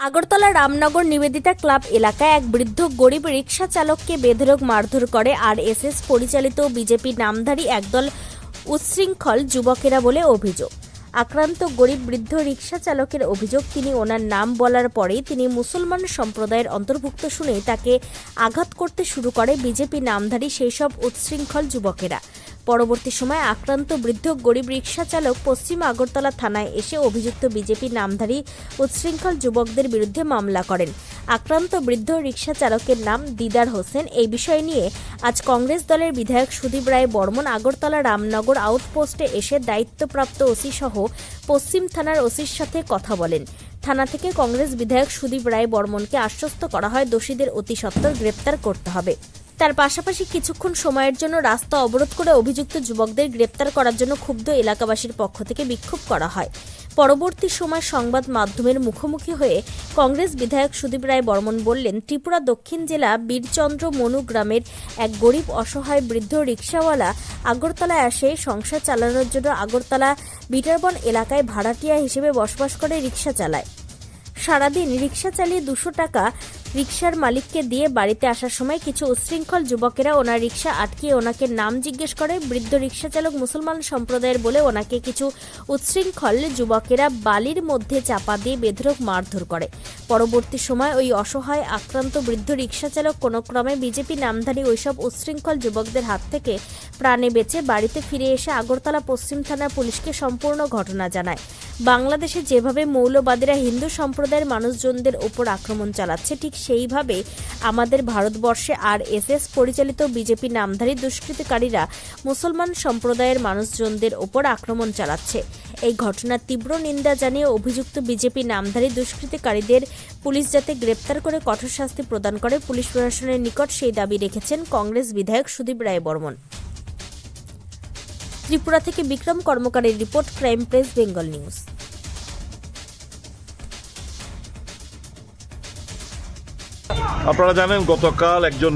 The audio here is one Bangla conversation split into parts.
আগরতলা রামনগর নিবেদিতা ক্লাব এলাকায় এক বৃদ্ধ গরিব রিক্সা চালককে বেধরক মারধর করে আর এসএস পরিচালিত বিজেপি নামধারী একদল উচ্ছৃঙ্খল যুবকেরা বলে অভিযোগ। আক্রান্ত গরিব বৃদ্ধ রিক্সা চালকের অভিযোগ, তিনি ওনার নাম বলার পরেই তিনি মুসলমান সম্প্রদায়ের অন্তর্ভুক্ত শুনে তাকে আঘাত করতে শুরু করে বিজেপি নামধারী সেই সব উচ্ছৃঙ্খল যুবকেরা। পরবর্তী সময় আক্রান্ত বৃদ্ধ গরিব রিক্সা চালক পশ্চিম আগরতলা থানায় এসে অভিযুক্ত বিজেপি নামধারী উচ্ছৃঙ্খল যুবকদের বিরুদ্ধে মামলা করেন। আক্রান্ত বৃদ্ধ রিক্সা চালকের নাম দিদার হোসেন। এই বিষয় নিয়ে আজ কংগ্রেস দলের বিধায়ক সুদীপ রায় বর্মন আগরতলা রামনগর আউটপোস্টে এসে দায়িত্বপ্রাপ্ত ওসি সহ পশ্চিম থানার ওসির সাথে কথা বলেন। থানা থেকে কংগ্রেস বিধায়ক সুদীপ রায় বর্মনকে আশ্বস্ত করা হয় দোষীদের অতি সত্বর গ্রেপ্তার করতে হবে। তার পাশাপাশি কিছুক্ষণ সময়ের জন্য রাস্তা অবরোধ করে অভিযুক্ত যুবকদের গ্রেপ্তার করার জন্য ক্ষুব্ধ এলাকাবাসীর পক্ষ থেকে বিক্ষোভ করা হয়। পরবর্তী সময় সংবাদ মাধ্যমের মুখোমুখি হয়ে কংগ্রেস বিধায়ক সুদীপ রায় বর্মন বললেন, ত্রিপুরা দক্ষিণ জেলা বীরচন্দ্র মনু গ্রামের এক গরিব অসহায় বৃদ্ধ রিক্সাওয়ালা আগরতলায় আসে। সংসার চালানোর জন্য আগরতলা বিটারবন এলাকায় ভাড়াটিয়া হিসেবে বসবাস করে, রিক্সা চালায়। সারাদিন রিক্সা চালিয়ে দুশো টাকা রিক্সার মালিককে দিয়ে বাড়িতে আসার সময় কিছু উচ্ছৃঙ্খল যুবকেরা ওনার রিক্সা আটকিয়ে ওনাকে নাম জিজ্ঞেস করে। বৃদ্ধ রিক্সা চালক মুসলমান সম্প্রদায়ের বলে ওনাকে কিছু উচ্ছৃঙ্খল যুবকেরা বালির মধ্যে চাপা দিয়ে বেধরক মারধর করে। পরবর্তী সময় ওই অসহায় আক্রান্ত বৃদ্ধ রিক্সা চালক কোনো ক্রমে বিজেপি নামধারী ওইসব উচ্ছৃঙ্খল যুবকদের হাত থেকে প্রাণে বেঁচে বাড়িতে ফিরে এসে আগরতলা পশ্চিম থানার পুলিশকে সম্পূর্ণ ঘটনা জানায়। বাংলাদেশে যেভাবে মৌলবাদীরা হিন্দু সম্প্রদায়ের মানুষজনদের ওপর আক্রমণ চালাচ্ছে, ঠিক সেইভাবে আমাদের ভারতবর্ষে আর এস এস পরিচালিত বিজেপি নামধারী দুষ্কৃতিকারীরা মুসলমান সম্প্রদায়ের মানুষজনদের ওপর আক্রমণ চালাচ্ছে। এই ঘটনার তীব্র নিন্দা জানিয়ে অভিযুক্ত বিজেপি নামধারী দুষ্কৃতিকারীদের পুলিশ যাতে গ্রেপ্তার করে কঠোর শাস্তি প্রদান করে, পুলিশ প্রশাসনের নিকট সেই দাবি রেখেছেন কংগ্রেস বিধায়ক সুদীপ রায় বর্মন। ত্রিপুরা থেকে Bikram কর্মকারের report, crime press, Bengal news. আপনারা জানেন, গতকাল একজন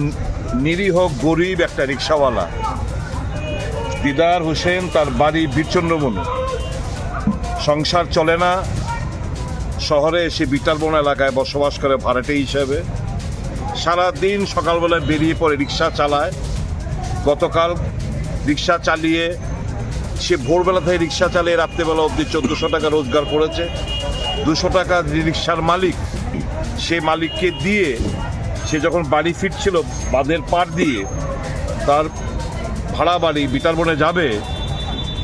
নিরীহ গরিব একটা রিক্সাওয়ালা, দিদার হোসেন, তার বাড়ি বীরচন্দ্রবন সংসার চলে না। শহরে এসে বিটারবন এলাকায় বসবাস করে ভাড়াটে হিসেবে। সারা দিন সকালবেলায় বেরিয়ে পড়ে রিক্সা চালায়। গতকাল রিক্সা চালিয়ে, সে ভোরবেলা থেকে রিক্সা চালিয়ে রাত্রেবেলা অবধি চোদ্দোশো টাকা রোজগার করেছে। দুশো টাকা রিক্সার মালিক, সে মালিককে দিয়ে সে যখন বাড়ি ফিরছিল বাঁধের পার দিয়ে, তার ভাড়া বাড়ি বিটারবনে যাবে,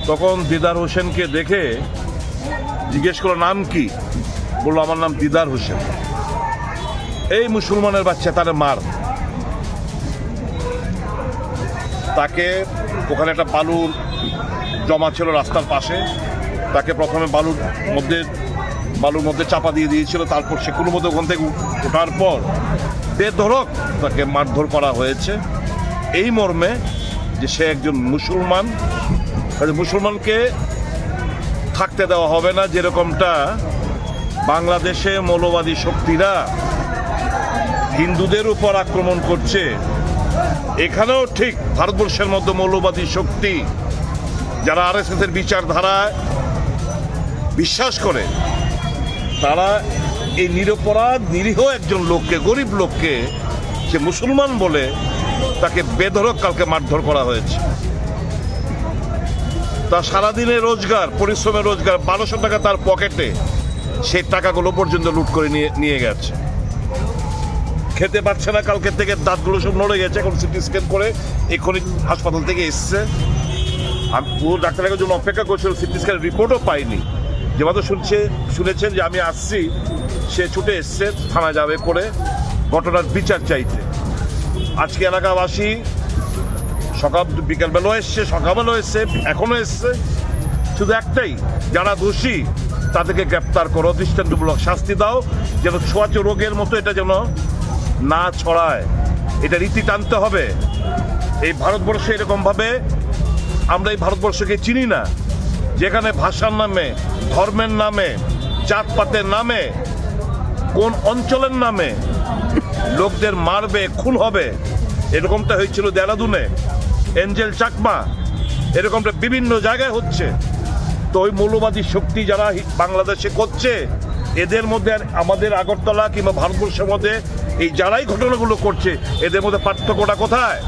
তখন দিদার হোসেনকে দেখে জিজ্ঞেস করল, নাম কি? বলল, আমার নাম দিদার হোসেন। এই মুসলমানের বাচ্চা, তার মার। তাকে ওখানে একটা বালুর জমা ছিল রাস্তার পাশে, তাকে প্রথমে বালুর মধ্যে বালুর মধ্যে চাপা দিয়ে দিয়েছিল, তারপর সে কোনো মতো ওখান থেকে ওঠার পর বেধরক তাকে মারধর করা হয়েছে। এই মর্মে যে সে একজন মুসলমান মুসলমানকে থাকতে দেওয়া হবে না, যেরকমটা বাংলাদেশে মৌলবাদী শক্তিরা হিন্দুদের উপর আক্রমণ করছে। এখানেও ঠিক ভারতবর্ষের মধ্যে মৌলবাদী শক্তি যারা আর এস এর বিচারধারায় বিশ্বাস করে, তারা এই নিরপরাধ, নিরীহ একজন লোককে, গরিব লোককে সে মুসলমান বলে তাকে বেধরক কালকে মারধর করা হয়েছে। তার সারাদিনের রোজগার, পরিশ্রমের রোজগার বারোশো টাকা তার পকেটে সেই টাকাগুলো পর্যন্ত লুট করে নিয়ে নিয়ে গেছে। খেতে পারছে না কালকে থেকে, দাঁতগুলো সব নড়ে গেছে, এখন সিটি স্ক্যান করে এক্ষুনি হাসপাতাল থেকে এসছে। আমি পুরো ডাক্তারের জন্য অপেক্ষা করছিল, সিটি স্ক্যান রিপোর্টও পাইনি। যে মাত্র শুনছে, শুনেছেন যে আমি আসছি, সে ছুটে এসছে থানা যাবে করে ঘটনার বিচার চাইতে। আজকে এলাকাবাসী সকাল বিকালবেলাও এসছে, সকালবেলাও এসছে এখনও এসছে। শুধু একটাই, যারা দোষী, তাদেরকে গ্রেপ্তার করো, দৃষ্টান্তমূলক শাস্তি দাও, যেন ছোঁয়াচে রোগের মতো এটা যেন না ছড়ায়। এটা রীতি টানতে হবে। এই ভারতবর্ষে এরকমভাবে আমরা এই ভারতবর্ষকে চিনি না। যেখানে ভাষার নামে, ধর্মের নামে, জাতপাতের নামে, কোন অঞ্চলের নামে লোকদের মারবে, খুন হবে, এরকমটা হয়েছিল দেরাদুনে। এঞ্জেল চাকমা, এরকমটা বিভিন্ন জায়গায় হচ্ছে। তো ওই মৌলবাদী শক্তি যারা বাংলাদেশে করছে, এদের মধ্যে আমাদের আগরতলা কিংবা ভারতবর্ষের মধ্যে এই যারাই ঘটনাগুলো করছে, এদের মধ্যে পার্থক্যটা কোথায়?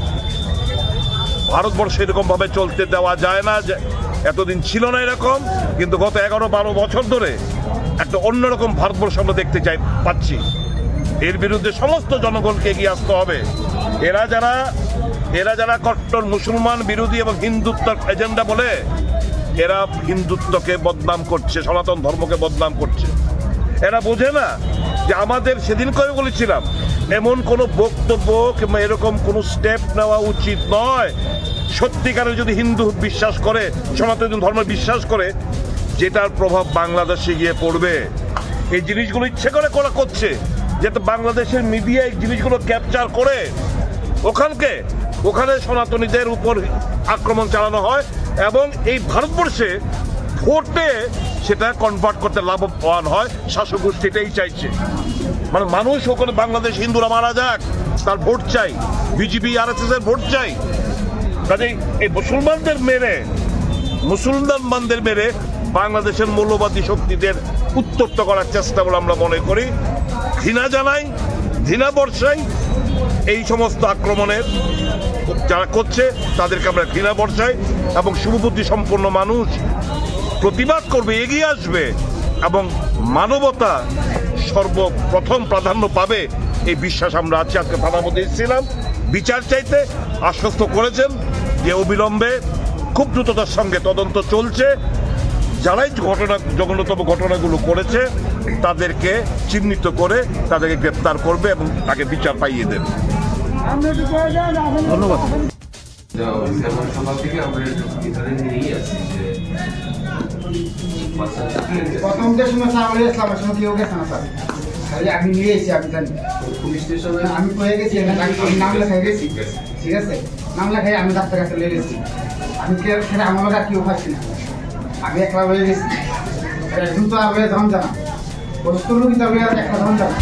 ভারতবর্ষে এরকমভাবে চলতে দেওয়া যায় না এতদিন ছিল না এরকম, কিন্তু গত এগারো বারো বছর ধরে একটা অন্যরকম ভারতবর্ষ আমরা দেখতে চাই, পাচ্ছি। এর বিরুদ্ধে সমস্ত জনগণকে এগিয়ে আসতে হবে। এরা যারা এরা যারা কট্টর মুসলমান, বিরোধী এবং হিন্দুত্বর এজেন্ডা বলে, এরা হিন্দুত্বকে বদনাম করছে, সনাতন ধর্মকে বদনাম করছে। এরা বোঝে না যে আমাদের সেদিন করে বলেছিলাম, এমন কোনো বক্তব্য কিংবা এরকম কোনো স্টেপ নেওয়া উচিত নয় সত্যিকারে যদি হিন্দু বিশ্বাস করে, সনাতন ধর্ম বিশ্বাস করে, যেটার প্রভাব বাংলাদেশে গিয়ে পড়বে, এই জিনিসগুলো ইচ্ছে করে করা করছে, যাতে বাংলাদেশের মিডিয়া এই জিনিসগুলো ক্যাপচার করে। ওখানকে, ওখানে সনাতনীদের উপর আক্রমণ চালানো হয় এবং এই ভারতবর্ষে ভোটে সেটা কনভার্ট করতে লাভবান হয় শাসক গোষ্ঠী এটাই চাইছে। মানে মানুষ, ওখানে বাংলাদেশ হিন্দুরা মারা যাক, তার ভোট চাই, বিজেপি আর এস এর ভোট চাই কাজেই এই মুসলমানদের মেরে মুসলমানদের মেরে বাংলাদেশের মৌলবাদী শক্তিদের উত্তপ্ত করার চেষ্টা বলে আমরা মনে করি। ঘৃণা জানাই, ঘৃণা বর্ষাই এই সমস্ত আক্রমণের যারা করছে, তাদেরকে আমরা ঘৃণা বর্ষাই এবং শুভবুদ্ধি সম্পন্ন মানুষ প্রতিবাদ করবে, এগিয়ে আসবে এবং মানবতা সর্বপ্রথম প্রাধান্য পাবে, এই বিশ্বাস আমরা আজকে থানার মধ্যে এসেছিলাম। বিচার চাইতে আশ্বস্ত করেছেন যে অবিলম্বে খুব দ্রুততার সঙ্গে তদন্ত চলছে। যারাই ঘটনা জঘন্যতম ঘটনাগুলো করেছে তাদেরকে চিহ্নিত করে তাদেরকে গ্রেপ্তার করবে এবং তাকে বিচার পাইয়ে দেবে। ধন্যবাদ। প্রথম সামনে খালি আমি নিয়ে এসেছি আমি জানি। পুলিশ স্টেশনে? আমি কয়ে গেছি আমি নাম লেখাই গেছি। ঠিক আছে। নাম লেখাই আমি ডাক্তার কাছে লেগে গেছি। আমি কে সেটা আমার আর কেউ পাচ্ছি না। আমি একলা হয়ে গেছি। এখন তো আর তখন জানা। বস্তু লোক আমি একটা ধন জানা।